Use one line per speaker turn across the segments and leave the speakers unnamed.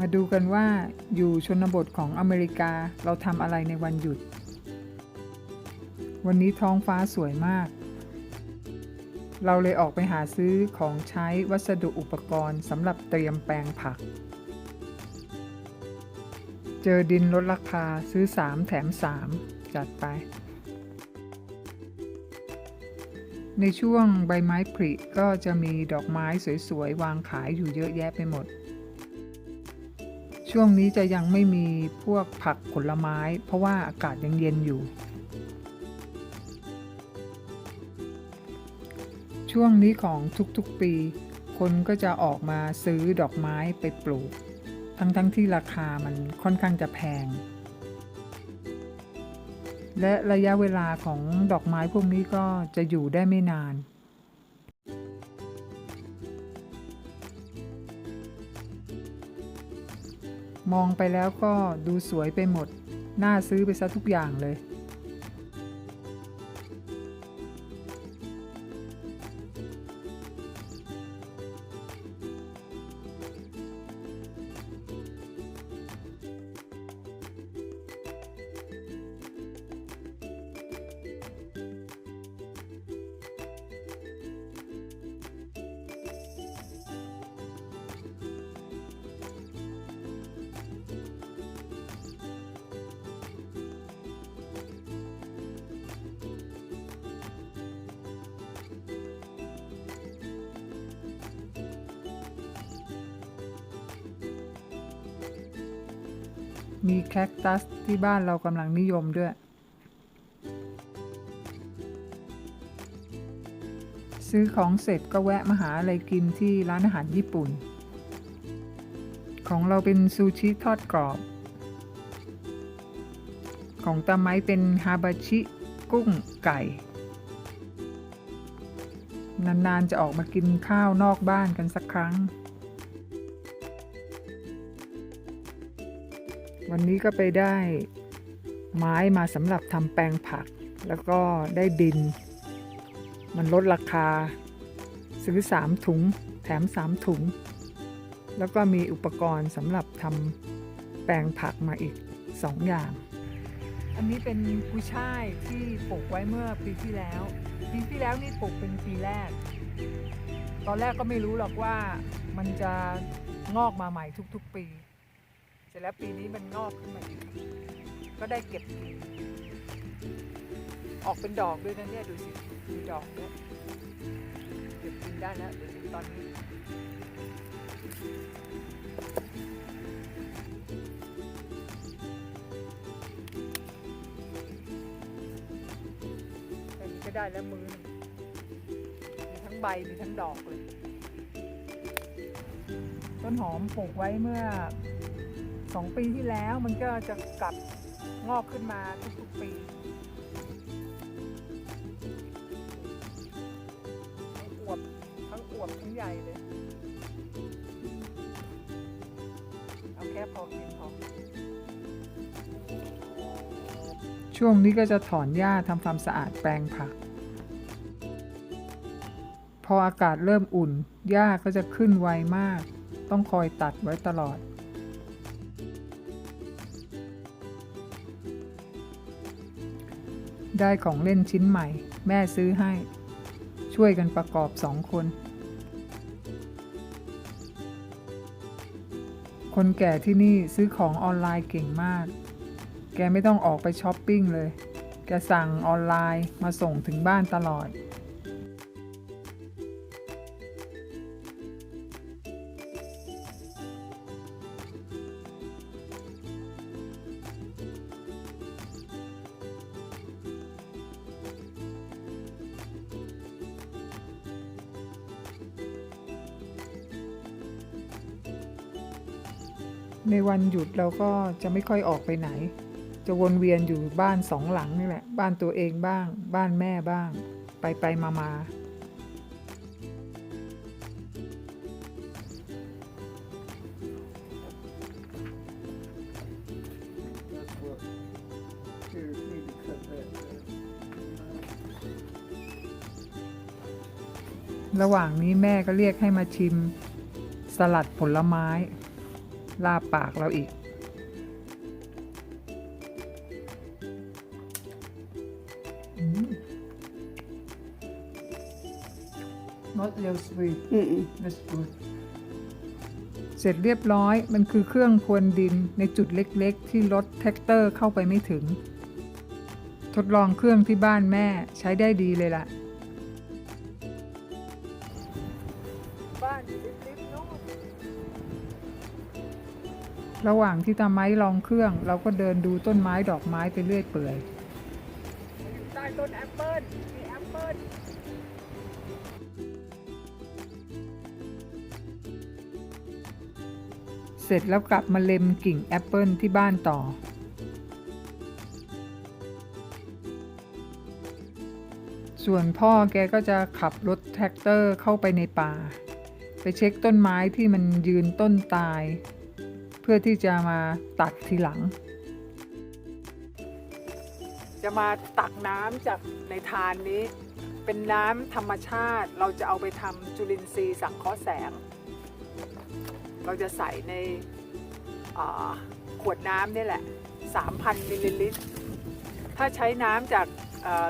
มาดูกันว่าอยู่ชนบทของอเมริกาเราทำอะไรในวันหยุด วันนี้ท้องฟ้าสวยมาก เราเลยออกไปหาซื้อของใช้วัสดุอุปกรณ์สำหรับเตรียมแปลงผัก เจอดินลดราคาซื้อ 3 แถม 3 จัดไป ในช่วงใบไม้ผลิก็จะมีดอกไม้สวยๆ วางขายอยู่เยอะแยะไปหมด ช่วงนี้จะยังไม่มีพวกผักผลไม้ เพราะว่าอากาศยังเย็นอยู่ ช่วงนี้ของทุกๆปี คนก็จะออกมาซื้อดอกไม้ไปปลูก ทั้งๆทที่ราคามันค่อนข้างจะแพง และระยะเวลาของดอกไม้พวกนี้ก็จะอยู่ได้ไม่นาน มองไปแล้วก็ดูสวยไปหมด น่าซื้อไปซะทุกอย่างเลย มีแคคตัสที่บ้านเรากำลังนิยมด้วย ซื้อของเสร็จก็แวะมาหาอะไรกินที่ร้านอาหารญี่ปุ่น ของเราเป็นซูชิทอดกรอบ ของตาไม้เป็นฮาบาชิ กุ้งไก่ นาน ๆ จะออกมากินข้าวนอกบ้านกันสักครั้ง วันนี้ก็ไปได้ไม้มาสำหรับทำแปลงผัก แล้วก็ได้ดิน มันลดราคา ซื้อ 3 ถุง แถม 3 ถุง แล้วก็มีอุปกรณ์สำหรับทำแปลงผักมาอีก 2 อย่าง อันนี้เป็นกุยช่ายที่ปลูกไว้เมื่อปีที่แล้ว ปีที่แล้วนี่ปลูกเป็นปีแรก ตอนแรกก็ไม่รู้หรอกว่ามันจะงอกมาใหม่ทุกๆปี เสร็จแล้วปีนี้มันงอกขึ้นมาอีกก็ได้เก็บกินออกเป็นดอกด้วยนะเนี่ยดูสิมีดอกด้วยเก็บกินได้แล้วเดี๋ยวตอนนี้แค่นี้ก็ได้แล้วมือมีทั้งใบมีทั้งดอกเลย ต้นหอมปลูกไว้เมื่อ สองปีที่แล้วมันก็จะกลับงอกขึ้นมาทุกๆปีทั้งอวบทั้งอวบทั้งใหญ่เลย เอาแค่พอกินพอ ช่วงนี้ก็จะถอนหญ้าทำความสะอาดแปลงผัก พออากาศเริ่มอุ่นหญ้าก็จะขึ้นไวมาก ต้องคอยตัดไว้ตลอด ได้ของเล่นชิ้นใหม่ แม่ซื้อให้ ช่วยกันประกอบสองคน คนแก่ที่นี่ซื้อของออนไลน์เก่งมาก แกไม่ต้องออกไปช้อปปิ้งเลย แกสั่งออนไลน์มาส่งถึงบ้านตลอด ในวันหยุดเราก็จะไม่ค่อยออกไปไหน จะวนเวียนอยู่บ้านสองหลังนี่แหละ บ้านตัวเองบ้าง บ้านแม่บ้าง ไปไปมามาระหว่างนี้แม่ก็เรียกให้มาชิม สลัดผลไม้ ลาปากเราอีกอืม not real sweet
Mm-mm.
that's good เสร็จเรียบร้อยมันคือเครื่องพรวนดินในจุดเล็กๆ ที่รถแท็กเตอร์เข้าไปไม่ถึง ทดลองเครื่องที่บ้านแม่ใช้ได้ดีเลยล่ะ บ้าน ริมๆโน่นระหว่างที่ตาไม้ลองเครื่อง เราก็เดินดูต้นไม้ดอกไม้ไปเรื่อยเปื่อยอยู่ใต้ต้นแอปเปิลมีแอปเปิลเสร็จแล้วกลับมาเล็มกิ่งแอปเปิลที่บ้านต่อส่วนพ่อแกก็จะขับรถแท็กเตอร์เข้าไปในป่า ไปเช็คต้นไม้ที่มันยืนต้นตาย เพื่อที่จะมาตัดทีหลัง จะมาตักน้ำจากในทานนี้ เป็นน้ำธรรมชาติ เราจะเอาไปทำจุลินทรีย์สังเคราะห์แสง เราจะใส่ในขวดน้ำนี่แหละ 3,000มิลลิลิตร ถ้าใช้น้ำจาก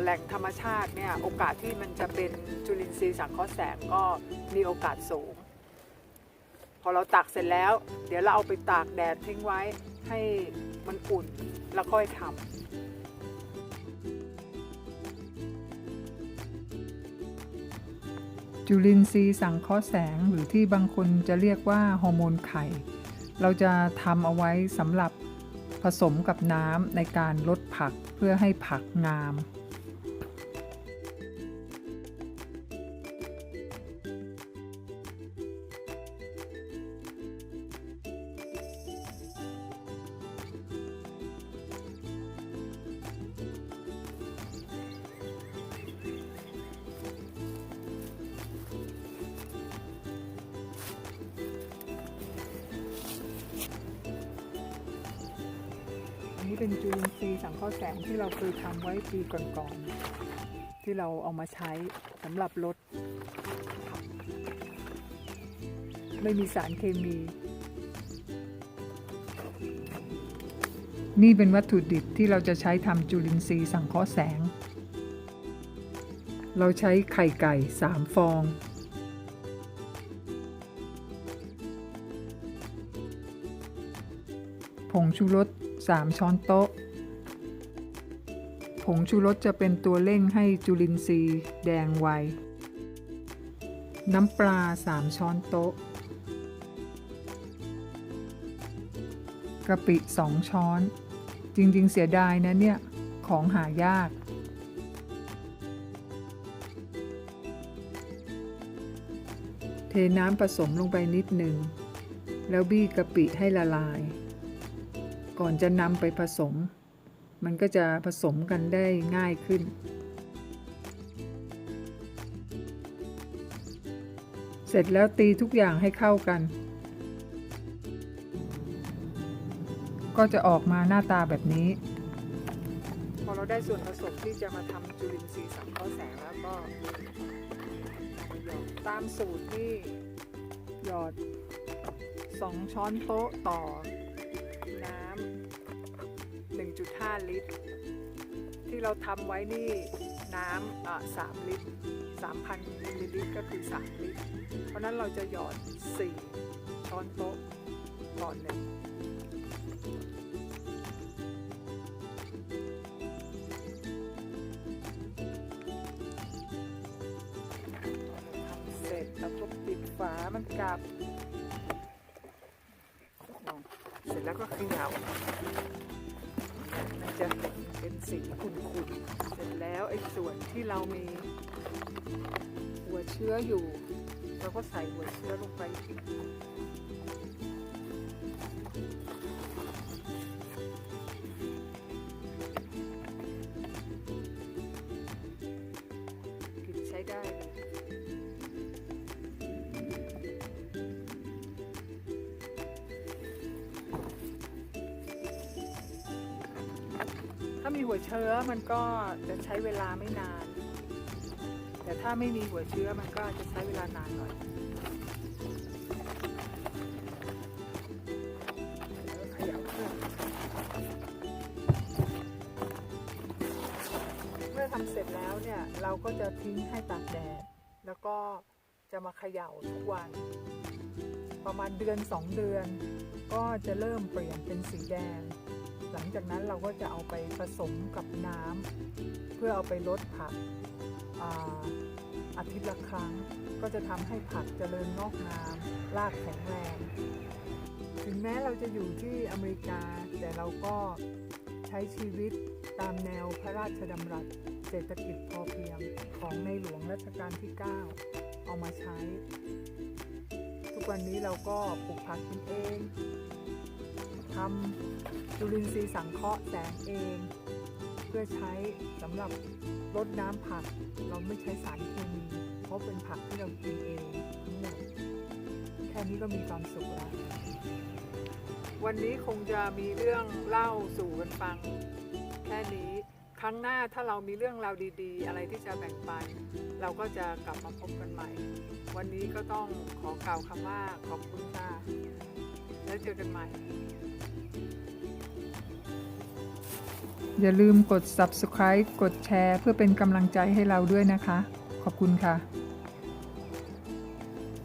แหล่งธรรมชาติเนี่ยโอกาสที่มันจะเป็นจุลินทรีย์สังเคราะห์แสงก็มีโอกาสสูง พอเราตักเสร็จแล้ว เดี๋ยวเราเอาไปตากแดดทิ้งไว้ให้มันอุ่นแล้วค่อยทำจุลินทรีย์สังเคราะห์แสงหรือที่บางคนจะเรียกว่าฮอร์โมนไข่ เราจะทำเอาไว้สำหรับผสมกับน้ำในการลดผักเพื่อให้ผักงาม เป็นจุลินทรีย์สังเคราะห์แสงที่เราเคยทำไว้ปีก่อนๆที่เราเอามาใช้สำหรับลดไม่มีสารเคมี นี่เป็นวัตถุดิบที่เราจะใช้ทำจุลินทรีย์สังเคราะห์แสง เราใช้ไข่ไก่3ฟองผงชูรส 3 ช้อนโต๊ะ ผงชูรสจะเป็นตัวเร่งให้จุลินทรีย์แดงไว น้ำปลา 3 ช้อนโต๊ะ กะปิ 2 ช้อน จริงๆ เสียดายนะเนี่ย ของหายาก เทน้ำผสมลงไปนิดหนึ่ง แล้วบี้กะปิให้ละลาย ก่อนจะนำไปผสม มันก็จะผสมกันได้ง่ายขึ้น เสร็จแล้วตีทุกอย่างให้เข้ากัน ก็จะออกมาหน้าตาแบบนี้ พอเราได้ส่วนผสมที่จะมาทำจุลินทรีย์สังเคราะห์แสงแล้วก็ตามสูตรที่หยอด 2 ช้อนโต๊ะต่อ น้ำ1.5 ลิตร ที่เราทำไว้นี่น้ำอะ3ลิตร 3,000มิลลิลิตรก็คือ 3 ลิตร เพราะนั้นเราจะหยอด 4 ช้อนโต๊ะต่อหนึ่งทำเสร็จแล้วก็ปิดฝามันกลับ ร็จแล้วก็เขย่ามันจะเป็นสีขุ่นๆ เสร็จแล้วไอ้ส่วนที่เรามีหัวเชื้ออยู่ เราก็ใส่หัวเชื้อลงไปอีกกามีหัวเชื้อมันก็จะใช้เวลาไม่นาน แต่ถ้าไม่มีหัวเชื้อมันก็จะใช้เวลานานหน่อยเมื่อทำเสร็จแล้วเนี่ยเราก็จะทิ้งให้ตากแดดแล้วก็จะมาเขย่าทุกวัน ประมาณเดือน 2 เดือน ก็จะเริ่มเปลี่ยนเป็นสีแดง ลังจากนั้นเราก็จะเอาไปผสมกับน้ำเพื่อเอาไปลดผักอาอาทิตย์ละครั้ง ก็จะทำให้ผักเจริญงอกงามรากแข็งแรง ถึงแม้เราจะอยู่ที่อเมริกา แต่เราก็ใช้ชีวิตตามแนวพระราชดำรัสเศรษฐกิจพอเพียงของในหลวงรัชกาลที่ 9 เอามาใช้ ทุกวันนี้เราก็ปลูกผักกินเจุลินทรีย์สังเคราะห์แสงเอง เพื่อใช้สำหรับรดน้ำผัก เราไม่ใช้สารเคมีเพราะเป็นผักที่เรากินเองทั้งหมดแค่นี้ก็มีความสุขแล้ว วันนี้คงจะมีเรื่องเล่าสู่กันฟัง แค่นี้ครั้งหน้าถ้าเรามีเรื่องราวดีๆ อะไรที่จะแบ่งปัน เราก็จะกลับมาพบกันใหม่ วันนี้ก็ต้องขอกล่าวคำว่าขอบคุณค่ะแล้วเจอกันใหม่ อย่าลืมกด subscribe กดแชร์ เพื่อเป็นกำลังใจให้เราด้วยนะคะ ขอบคุณค่ะ